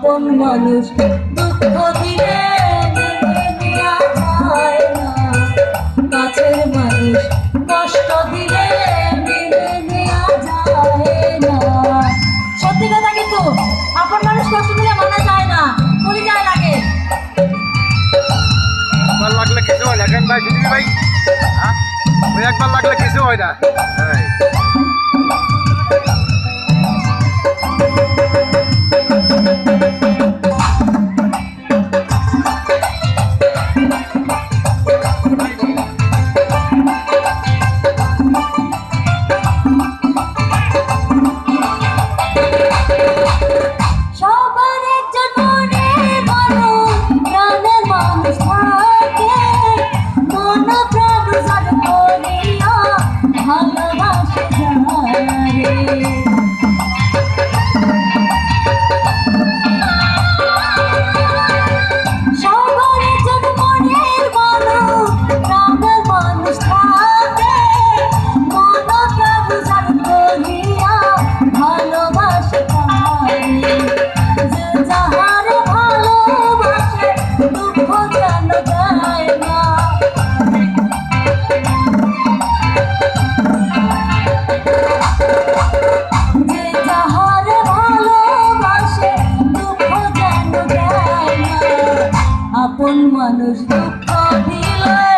আপন মানুষ দুঃখ দিলে কাছের মানুষ কষ্ট দিলে সত্যি কথা কিন্তু আপন মানুষ কষ্ট দিলে মানা যায় না। মনে যায় লাগে। একবার লাগলে কিছু হয় না। ভালোবাসে মন মানুষ দুঃখ দিলায়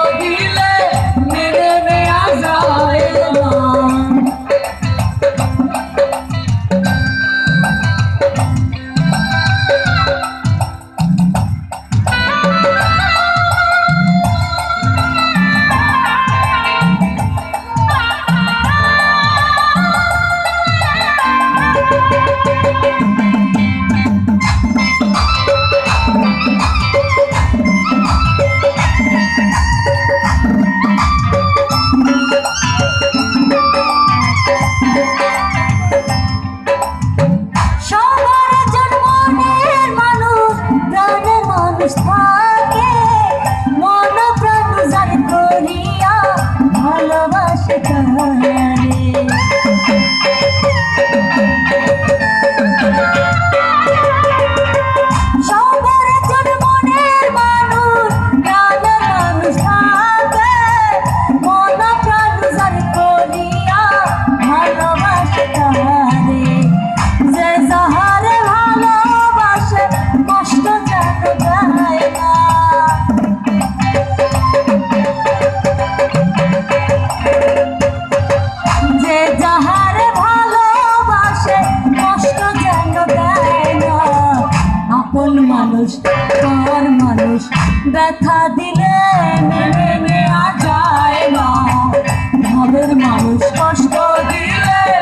পর মানুষ? ব্যথা দিলে মেনে নেওয়া যায় না। ভাবের মানুষ কষ্ট দিলে